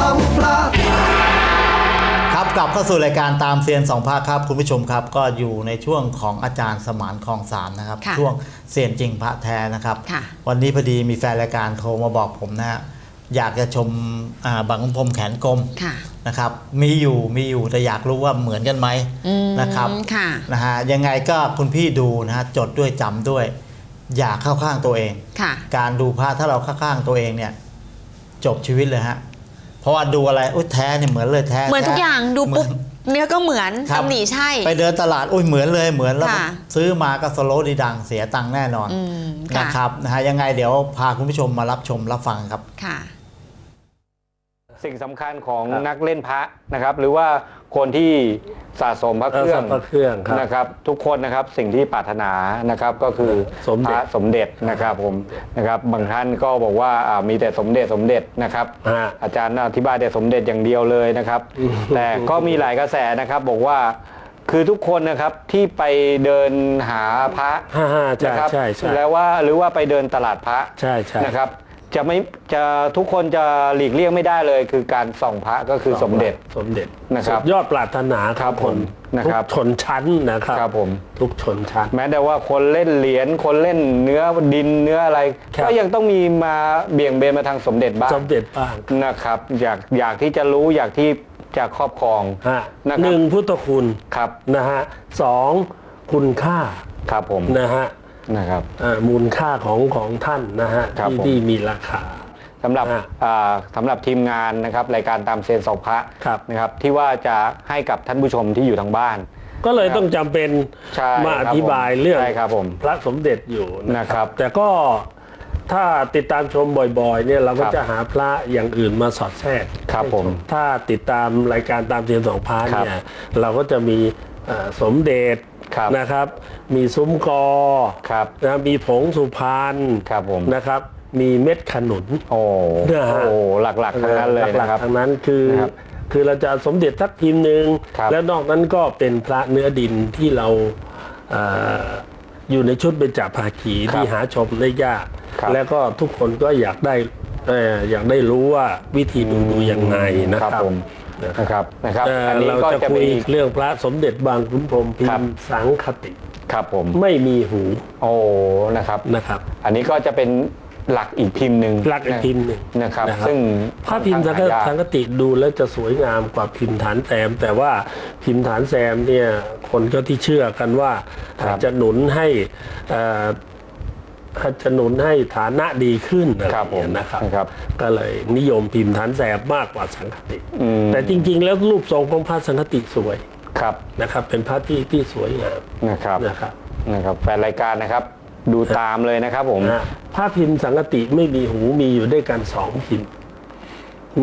สองพระครับกลับเข้าสู่รายการตามเซียนสองภาคครับ คุณผู้ชมครับก็อยู่ในช่วงของอาจารย์สมานคลองสามนะครับ ค่ะช่วงเซียนจริงพระแท้นะครับ ค่ะ วันนี้พอดีมีแฟนรายการโทรมาบอกผมนะฮะอยากจะชมอ่าบางขุนพรมแขนกลมค่ะนะครับ มีอยู่มีอยู่แต่อยากรู้ว่าเหมือนกันไหมอืมนะครับค่ะ นะฮะยังไงก็คุณพี่ดูนะฮะจดด้วยจำด้วย อย่าเข้าข้างตัวเอง ค่ะ การดูพระถ้าเราเข้าข้างตัวเองเนี่ย จบชีวิตเลยฮะ เพราะว่าดูอะไรอุ้ยแท้เนี่ยเหมือนเลยแท้เหมือนทุกแท้อย่างดูปุ๊บเหมือนเนื้อก็เหมือนครับตำหนิใช่ ไปเดินตลาดอุ้ยเหมือนเลยเหมือนแล้วค่ะซื้อมาก็สโลว์ดีดังเสียตังค์แน่นอนอืมนะค่ะครับนะฮะยังไงเดี๋ยวพาคุณผู้ชมมารับชมรับฟังครับค่ะ สิ่งสำคัญของนักเล่นพระนะครับ หรือว่าคนที่สะสมพระเครื่องเออพระเครื่องครับ นะครับ ทุกคนนะครับสิ่งที่ปรารถนานะครับก็คือสมเด็จ พระสมเด็จนะครับผมนะครับบางท่านก็บอกว่าอ่ามีแต่สมเด็จสมเด็จนะครับ ฮะ อาจารย์อธิบายแต่สมเด็จอย่างเดียวเลยนะครับ แต่ก็มีหลายกระแสนะครับบอกว่าคือทุกคนนะครับที่ไปเดินหาพระฮ่าฮ่าใช่นะครับใช่ใช่ แล้วว่าหรือว่าไปเดินตลาดพระใช่ใช่ นะครับ จะไม่จะทุกคนจะหลีกเลี่ยงไม่ได้เลย คือการส่องพระก็คือสมเด็จ สมเด็จนะครับสุดยอดปรารถนาครับคนผมนะครับทุกชนชั้นนะครับครับผม ทุกชนชั้น แม้แต่ว่าคนเล่นเหรียญคนเล่นเนื้อดินเนื้ออะไร ครับ ก็ยังต้องมีมาเบี่ยงเบนมาทางสมเด็จบ้างสมเด็จบ้างนะครับ อยากอยากที่จะรู้อยากที่จะครอบครอง ฮะนะครับ หนึ่งพุทธคุณครับนะฮะสองคุณค่าครับผม นะฮะ นะครับ อ่ามูลค่าของของท่านนะฮะครับที่ผม ที่มีราคา สำหรับอ่าอ่าสำหรับทีมงานนะครับรายการตามเซนสองพระครับ นะครับที่ว่าจะให้กับท่านผู้ชมที่อยู่ทางบ้าน ก็เลยต้องจำเป็นใช่มาคอรับธิบายเรื่องใช่ครับผมพระสมเด็จอยู่นะครับแต่ก็ถ้าติดตามชมบ่อยๆเนี่ยเราก็ครับจะหาพระอย่างอื่นมาสอดแทรกครับผมถ้าติดตามรายการตามเทียนสองพาครับเนี่ยเราก็จะมีเอ่อสมเด็จ ครับนะครับ มีซุ้มกอครับนะมีผงสุพรรณครับผมนะครับมีเม็ดขนุนโอ้เนี่ยฮะโอ้หลักๆทั้งนั้นเลยหลันะกครับๆทั้งนั้นคือนะครับคือเราจะสมเด็จทักพิมพ์หนึ่งครับแล้วนอกนั้นก็เป็นพระเนื้อดินที่เราเอ่ออยู่ในชุดเบญจภาคีที่หาชมได้ยากครับแล้วก็ทุกคนก็อยากได้เอ่ออยากได้รู้ว่าวิธีดูดูยังไงนะคครัรับบผม นะครับนะครับเอ่ออันนี้เราก็จะจะคุเป็นยอีกเรื่องพระสมเด็จบางขุนพรหมพิครับมพ์สังคติ ครับผม ไม่มีหูโอ้นะครับ นะครับ อันนี้ก็จะเป็นหลักอีกพิมพ์หนึ่งหลักอีกพิมพ์หนึ่งนะครับ นะครับ ซึ่งพระพิมพ์สังคค่อนข้าสังหายากคติดูแล้วจะสวยงามกว่าพิมพ์ฐานแซม แต่ว่าพิมพ์ฐานแซมเนี่ยคนก็ที่เชื่อกันว่าครับ อาจจะหนุนให้เอ่อ อาจจะหนุนให้ฐานะดีขึ้นอะไรครับผมอย่างเงี้ยนะครับนะครับ ก็เลยนิยมพิมพ์ฐานแซมมากกว่าสังคติอืมแต่จริง ๆ แล้วรูปทรงของพระสังคติสวยครับนะครับ เป็นพระที่ที่สวยงามนะครับนะครับนะครับแฟนรายการนะครับ ดูตามเลยนะครับผมนะพระพิมพ์สังคติไม่มีหูมีอยู่ด้วยกันสองพิมพ์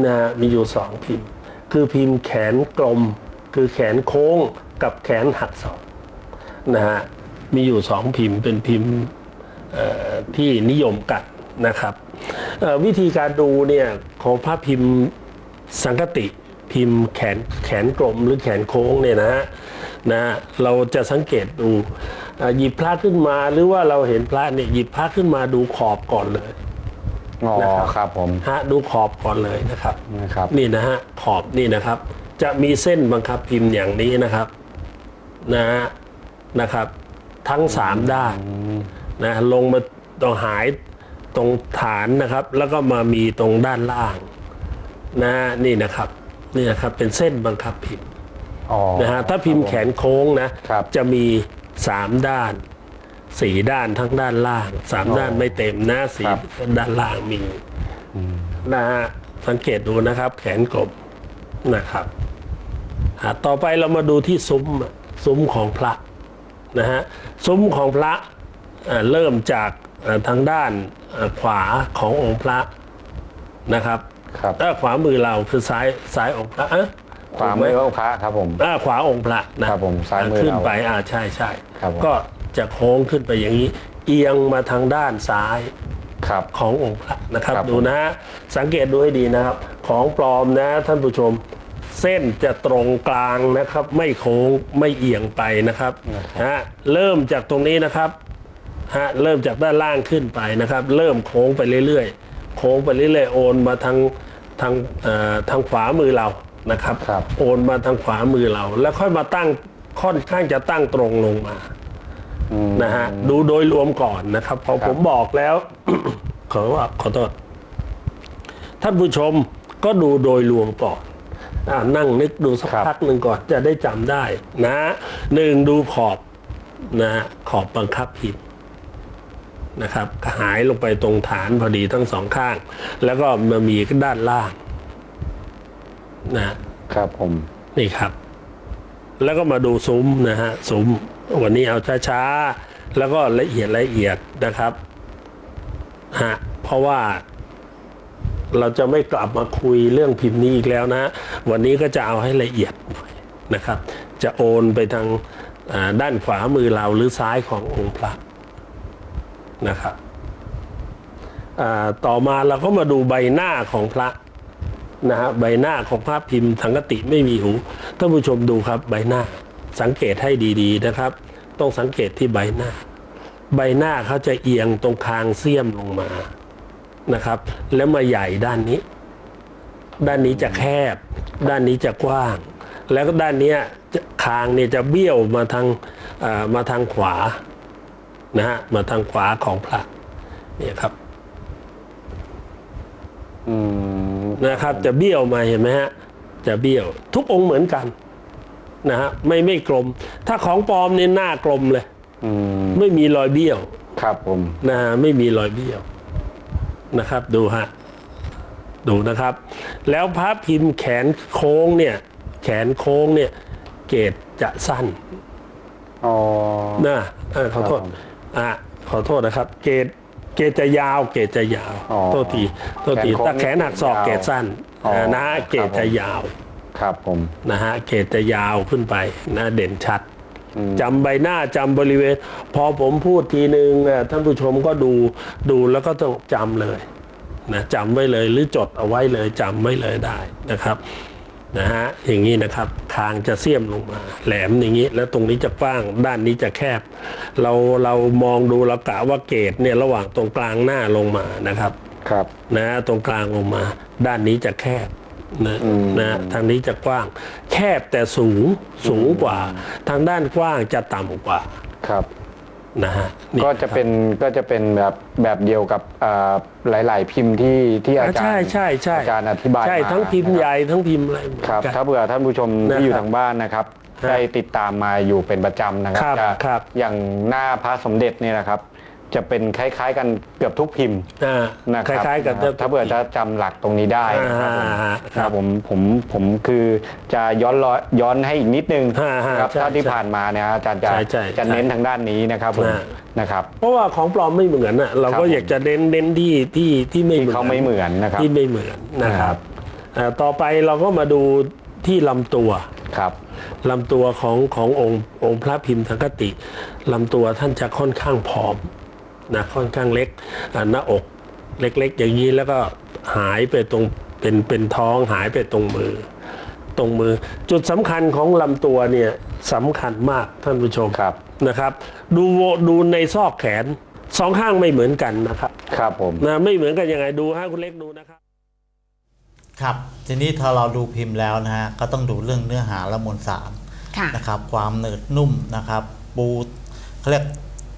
นะมีอยู่สองพิมพ์ คือพิมพ์แขนกลม คือแขนโค้งกับแขนหักศอกนะฮะมีอยู่สองพิมพ์เป็นพิมพ์เอ่อ ที่นิยมกันนะครับเอ่อวิธีการดูเนี่ยของพระพิมพ์สังคติพิมพ์แขนแขนกลมหรือแขนโค้งเนี่ยนะฮะนะฮะเราจะสังเกตดูเอ่อหยิบพระขึ้นมาหรือว่าเราเห็นพระเนี่ยหยิบพระขึ้นมาดูขอบก่อนเลยอ๋อนะครับครับผมฮะดูขอบก่อนเลยนะครับนะครับนี่นะฮะขอบนี่นะครับ จะมีเส้นบังคับพิมพ์อย่างนี้นะครับนะฮะนะครับ ทั้งสามด้าน นะลงมาตรงหายตรงฐานนะครับ แล้วก็มามีตรงด้านล่างนะนี่นะครับนี่นะครับเป็นเส้นบังคับพิมพ์อ๋อนะฮะถ้าพิมพ์แขนโค้งนะครับจะมีสามด้านสี่ด้านทั้งด้านล่างสามด้านไม่เต็มนะสี่ครับด้านล่างมีนะฮะสังเกตดูนะครับ แขนกลมนะครับอะต่อไปเรามาดูที่ซุ้มซุ้มของพระนะฮะซุ้มของพระ เอ่อเริ่มจากเอ่อทางด้านเอ่อขวาขององค์พระนะครับครับถ้าขวามือเราคือซ้ายซ้ายองค์พระเอ๊ะขวามือของพระครับผมอ่าขวาองค์พระนะครับผมซ้ายมือขึ้นเราไปอ่าใช่ใช่ครับผมก็จะโค้งขึ้นไปอย่างนี้ เอียงมาทางด้านซ้ายครับขององค์พระนะครับครับผมดูนะฮะสังเกตดูให้ดีนะครับ ของปลอมนะท่านผู้ชมเส้นจะตรงกลางนะครับ ไม่โค้งไม่เอียงไปนะครับฮะเริ่มจากตรงนี้นะครับ ฮะเริ่มจากด้านล่างขึ้นไปนะครับ เริ่มโค้งไปเรื่อยๆ โค้งไปเรื่อยๆ โอนมาทางทางเอ่อทางขวามือเรานะครับครับโอนมาทางขวามือเรา แล้วค่อยมาตั้งค่อนข้างจะตั้งตรงลงมาอืมนะฮะดูโดยรวมก่อนนะครับพอครับผมบอกแล้ว ขอว่าขอโทษท่านผู้ชมก็ดูโดยรวมก่อนอานั่งนึกดูสักพักหนึ่งก่อนจะได้จำได้นะหนึ่งดูขอบนะฮะขอบบังคับพิมพ์ นะครับหายลงไปตรงฐานพอดีทั้งสองข้าง แล้วก็มามีด้านล่างนะครับผมนี่ครับ แล้วก็มาดูซุ้มนะฮะซุ้มวันนี้เอาช้าๆแล้วก็ละเอียดละเอียดนะครับฮะเพราะว่าเราจะไม่กลับมาคุยเรื่องพิมพ์นี้อีกแล้วนะ วันนี้ก็จะเอาให้ละเอียดหน่อยนะครับ จะโอนไปทางอ่าด้านขวามือเราหรือซ้ายขององค์พระ นะครับต่อมาเราก็มาดูใบหน้าของพระนะฮะใบหน้าของภาพพิมพ์สังกติไม่มีหูท่านผู้ชมดูครับใบหน้าสังเกตให้ดีๆนะครับ ต้องสังเกตที่ใบหน้า ใบหน้าเขาจะเอียงตรงคางเสี้ยมลงมานะครับ แล้วมาใหญ่ด้านนี้ ด้านนี้จะแคบ ด้านนี้จะกว้าง แล้วก็ด้านเนี้ยคางเนี่ยจะเบี้ยวมาทางมาทางขวา นะฮะมาทางขวาของพระเนี่ยครับอืมนะครับ จะเบี้ยวมาเห็นไหมฮะจะเบี้ยว ทุกองค์เหมือนกันนะฮะไม่ไม่กลม ถ้าของปลอมเนี่ยหน้ากลมเลยอืมไม่มีรอยเบี้ยวครับผม นะฮะไม่มีรอยเบี้ยวนะครับ ดูฮะดูนะครับ แล้วพระพิมพ์แขนโค้งเนี่ย แขนโค้งเนี่ย เกรดจะสั้น อ๋อ นะเออขอโทษครับผม อะขอโทษนะครับ เกรดเกรดจะยาว เกรดจะยาว อ๋อโทษทีโทษทีแขนโค้งถ้าแขนหักศอกยาวเกรดสั้นอ๋ออ่านะฮะเกรดครับผม จะยาวครับผม นะฮะเกรดจะยาวขึ้นไปนะเด่นชัดอืม จำใบหน้าจำบริเวณ พอผมพูดทีนึงอะท่านผู้ชมก็ดูดูแล้วก็ต้องจำเลยนะจำไว้เลยหรือจดเอาไว้เลยจำไว้เลยได้นะครับ นะฮะอย่างนี้นะครับคางจะเสียมลงมา แหลมอย่างนี้ แล้วตรงนี้จะกว้างด้านนี้จะแคบ เราเรามองดูเรากะว่าเกรดเนี่ยระหว่างตรงกลางหน้าลงมานะครับครับนะตรงกลางลงมา ด้านนี้จะแคบนะอืมนะทางนี้จะกว้าง แคบแต่สูงสูงกว่า ทางด้านกว้างจะต่ำกว่าครับ นะฮะนี่ก็จะเป็นก็จะเป็นแบบแบบเดียวกับอ่าหลาย ๆ พิมพ์ที่ที่อาอ่าจารย์ใช่ใช่ใช่อาจารย์อธิบายใช่มาทั้งพิมพ์นะครับใหญ่ทั้งพิมพ์อะไรเหมือนครับกัน ถ้าเผื่อท่านผู้ชมที่อยู่นะครับทางบ้านนะครับครับ ได้ติดตามมาอยู่เป็นประจำนะครับครับจะครับ อย่างหน้าพระสมเด็จเนี่ยนะครับ จะเป็นคล้ายๆ กันเกือบทุกพิมพ์อ่านะคครับล้ายๆกับนะครับถ้าเผื่อจะจำหลักตรงนี้ได้นะครับผม อ่าครับผมผมผมคือจะย้อนรอยย้อนให้อีกนิดนึงอ่าฮะนะครับใช่ถ้าที่ใช่ผ่านมาเนี่ยอาจารย์จะใช่ใช่จะใช่เน้นทางด้านนี้นะครับผมอ่านะครับ เพราะว่าของปลอมไม่เหมือนอะเราครับก็ผม อยากจะเน้นเน้นที่ที่ที่ไม่ที่เหมือน เขาไม่เหมือนนะครับ ที่ไม่เหมือนนะคครัรับบอ่าต่อไปเราก็มาดูที่ลำตัวครับ ลำตัวของขององค์องค์พระพิมพ์สังกติลำตัวท่านจะค่อนข้างผอม นะค่อนข้างเล็กอ่าหน้าอกเล็กๆ อย่างนี้แล้วก็หายไปตรงเป็นเป็นท้องหายไปตรงมือ ตรงมือ จุดสำคัญของลำตัวเนี่ยสำคัญมากท่านผู้ชมครับนะครับ ดูโวดูในซอกแขนสองข้างไม่เหมือนกันนะครับ ครับผมนะไม่เหมือนกันยังไงดูฮะคุณเล็กดูนะครับ ครับทีนี้ถ้าเราดูพิมพ์แล้วนะฮะก็ต้องดูเรื่องเนื้อหาและมวลสารค่ะนะครับ ความหนืดนุ่มนะครับ ปูเขาเรียก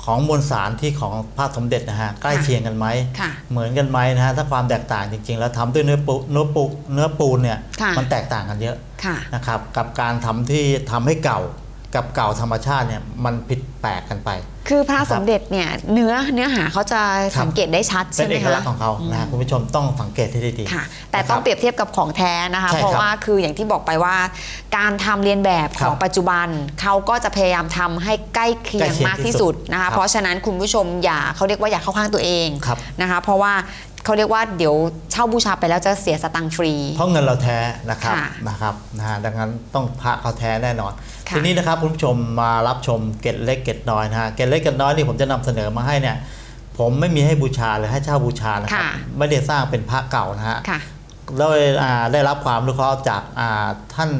ของมวลสารที่ของพระสมเด็จนะฮะใกล้เคียงกันไหมค่ะเหมือนกันไหมนะฮะถ้าความแตกต่างจริง ๆ แล้วทำด้วยเนื้อปูเนื้อปูเนื้อปูนเนี่ยค่ะมันแตกต่างกันเยอะค่ะนะครับกับการทำที่ทำให้เก่า กับเก่าธรรมชาติเนี่ยมันผิดแปลกกันไป คือพระสมเด็จเนี่ยเนื้อเนื้อหาเขาจะครับสังเกตได้ชัดเป็ใช่นไหมเอกคะลักษณ์ของเขานะฮะคุณผู้ชมต้องสังเกตให้ดีๆค่ะ แต่นะคต้รัองเปรียบเทียบกับของแท้นะคะใช่ครับเพราะว่าคืออย่างที่บอกไปว่า การทำเรียนแบบครัขบองปัจจุบันเขาก็จะพยายามทำให้ใกล้เคีใกล้ยงเคียงมากที่ที่สุสุดดนะครัคะบเพราะฉะนั้นคุณผู้ชมอย่าเขาเรียกว่าอย่าเข้าข้างตัวเองครับนะคะ เพราะว่า เขาเรียกว่าเดี๋ยวเช่าบูชาไปแล้วจะเสียสตังค์ฟรี เพราะเงินเราแท้นะครับค่ะนะครับนะฮะดังนั้นต้องพระเขาแท้แน่นอน ค่ะทีนี้นะครับคุณผู้ชมมารับชมเกร็ดเล็กเกร็ดน้อยนะฮะเกร็ดเล็กเกร็ดน้อยนี่ผมจะนำเสนอมาให้เนี่ยผมไม่มีให้บูชาหรือให้เช่าบูชานะครับค่ะ ไม่ได้สร้างเป็นพระเก่านะฮะ ค่ะแล้วอ่าได้รับความรู้เคราะห์จากอ่าท่าน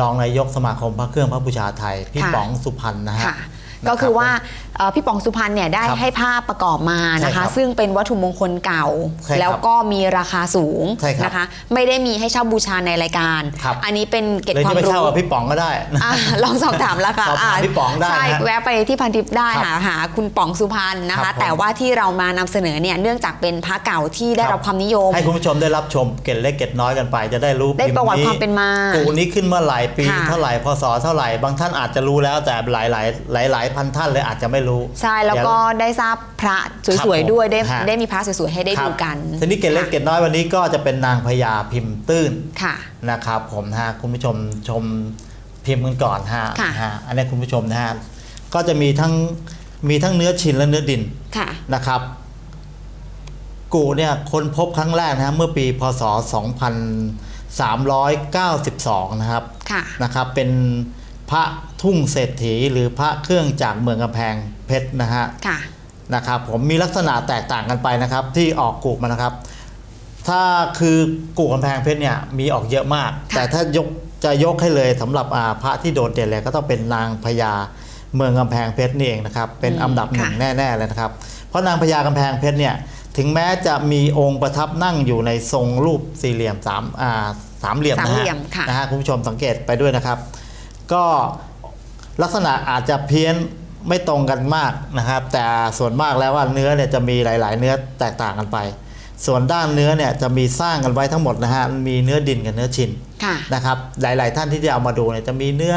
รองนายกสมาคมพระเครื่องพระบูชาไทย พี่ค่ะป๋องสุพรรณนะฮะ ค่ะนะ ก็คือว่าเอ่อพี่ป๋องสุพรรณเนี่ยได้ครับให้ภาพประกอบมานะใช่ครัคะ บซึ่งเป็นวัตถุมงคลเก่า ใช่ครับแล้วก็มีราคาสูงใช่ครับนะคะ ไม่ได้มีให้เช่าบูชาในรายการ ครับ อันนี้เป็นเกร็ดเลยควาจะมไปรู้ เช่ากับพี่ป๋องก็ได้นะอะลองสอบถามราคาสอบถามพี่ป๋องได้ใช่นะแวะไปที่พันทิปได้ครัหาบหาคุณป๋องสุพรรณนะครัคะ บผม แต่ว่าที่เรามานำเสนอเนี่ยเนื่องจากเป็นพระเก่าที่ได้ครับรับความนิยม ให้คุณผู้ชมได้รับชมเกร็ดเล็กเกร็ดน้อยกันไป จะได้รู้ได้ประวัติพิความเป็นมากูนี้ขึ้นเมื่อไหร่ปีค่ะ เท่าไหร่พศเท่าไหร่บางท่านอาจจะรู้แล้วแต่หลายหลายหลายหลายๆพันท่านเลยอาจจะไม่รู้ ใช่แล้วก็เดี๋ยได้ทราบพระครับสวยผมๆด้วยได้ฮะได้มีพระสวยๆให้ได้ครับดูกันทีนี้เกร็ดเล็กเกร็ดน้อยวันนี้ก็จะเป็นนางพญาพิมพ์ตื้นค่ะนะครับ ผมนะฮะคุณผู้ชมชมพิมพ์กันก่อนฮะค่ะฮะอันนี้คุณผู้ชมนะฮะก็จะมีทั้งมีทั้งเนื้อชินและเนื้อดินค่ะนะครับ กูเนี่ยค้นพบครั้งแรกนะฮะเมื่อปีพศ 2392 นะครับค่ะนะครับเป็นพระ ทุ่งเศรษฐีหรือพระเครื่องจากเมืองกำแพงเพชรนะฮะค่ะนะครับผมมีลักษณะแตกต่างกันไปนะครับที่ออกกูกมานะครับ ถ้าคือกูกกำแพงเพชรเนี่ยมีออกเยอะมากค่ะแต่ถ้ายกจะยกให้เลยสำหรับอ่าพระที่โดดเด่นเลยก็ต้องเป็นนางพญาเมืองกำแพงเพชรนี่เองนะครับเป็นอันดับหนึ่งแน่ๆเลยนะครับ เพราะนางพญากำแพงเพชรเนี่ยถึงแม้จะมีองค์ประทับนั่งอยู่ในทรงรูปสี่เหลี่ยมสามอ่าสามเหลี่ยมนะสามฮะเหลี่ยมค่ะนะฮะคุณผู้ชมสังเกตไปด้วยนะครับ ก็ ลักษณะอาจจะเพี้ยนไม่ตรงกันมากนะครับ แต่ส่วนมากแล้วว่าเนื้อเนี่ยจะมีหลาย ๆ เนื้อแตกต่างกันไป ส่วนด้านเนื้อเนี่ยจะมีสร้างกันไว้ทั้งหมดนะฮะมีเนื้อดินกับเนื้อชินค่ะนะครับ หลาย ๆ ท่านที่จะเอามาดูเนี่ยจะมีเนื้อ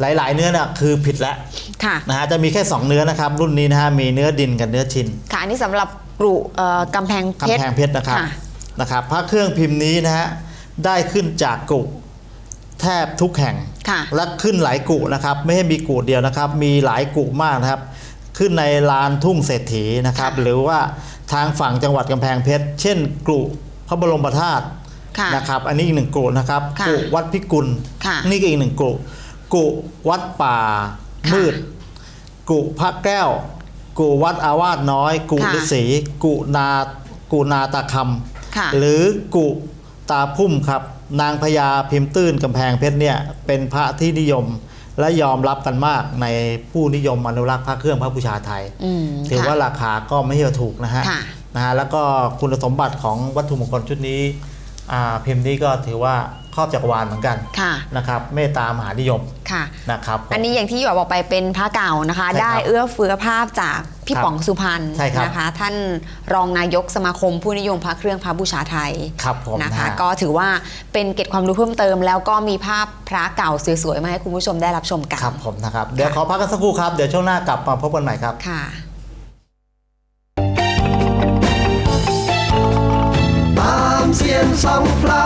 หลาย ๆ เนื้อเนี่ยคือผิดแล้วค่ะนะฮะจะมีแค่ 2 เนื้อนะครับ รุ่นนี้นะฮะมีเนื้อดินกับเนื้อชินค่ะอันนี้สำหรับกรุเอ่อกำแพงเพชรกำแพงเพชรนะครับค่ะนะครับพระเครื่องพิมพ์นี้นะฮะได้ขึ้นจากกุ แทบทุกแห่งค่ะและขึ้นหลายกุนะครับ ไม่ให้มีกุเดียวนะครับ มีหลายกุมากนะครับ ขึ้นในลานทุ่งเศรษฐีนะครับค่ะหรือว่าทางฝั่งจังหวัดกำแพงเพชร เช่นกุพระบรมธาตุค่ะนะครับ อันนี้อีกหนึ่งกุนะครับค่ะกุวัดพิกุลค่ะนี่ก็อีกหนึ่งกุกุวัดป่าค่ะมืด กุพระแก้ว กุวัดอาวาสน้อย กุค่ะฤาษีกุนากุนาตาคค่ะำหรือกุ ตาพุ่มครับ นางพญาพิมพ์ตื้นกำแพงเพชรเนี่ยเป็นพระที่นิยมและยอมรับกันมากในผู้นิยมอนุรักษ์พระเครื่องพระบูชาไทยอืมถือค่ะว่าราคาก็ไม่ใช่ว่าถูกนะฮะค่ะนะฮะแล้วก็คุณสมบัติของวัตถุมงคลชุดนี้อ่าพิมพ์นี้ก็ถือว่าครอบจักรวาลเหมือนกันค่ะนะครับเมตตามหานิยมค่ะนะครับผมอันนี้อย่างที่หยอกบอกไปเป็นพระเก่านะคะใช่ครับได้เอื้อเฟื้อภาพจาก พี่ครับป๋องสุพรรณใช่ครับนะคะ ท่านรองนายกสมาคมผู้นิยมพระเครื่องพระบูชาไทยครับผมนะคะนะฮะก็ถือว่าเป็นเกร็ดความรู้เพิ่มเติม แล้วก็มีภาพพระเก่าสวยๆมาให้คุณผู้ชมได้รับชมกันครับผมนะครับเดี๋ยวขอพักกันสักครู่ครับเดี๋ยวช่วงหน้ากลับมาพบกันใหม่ครับค่ะตามเสียงสองพระ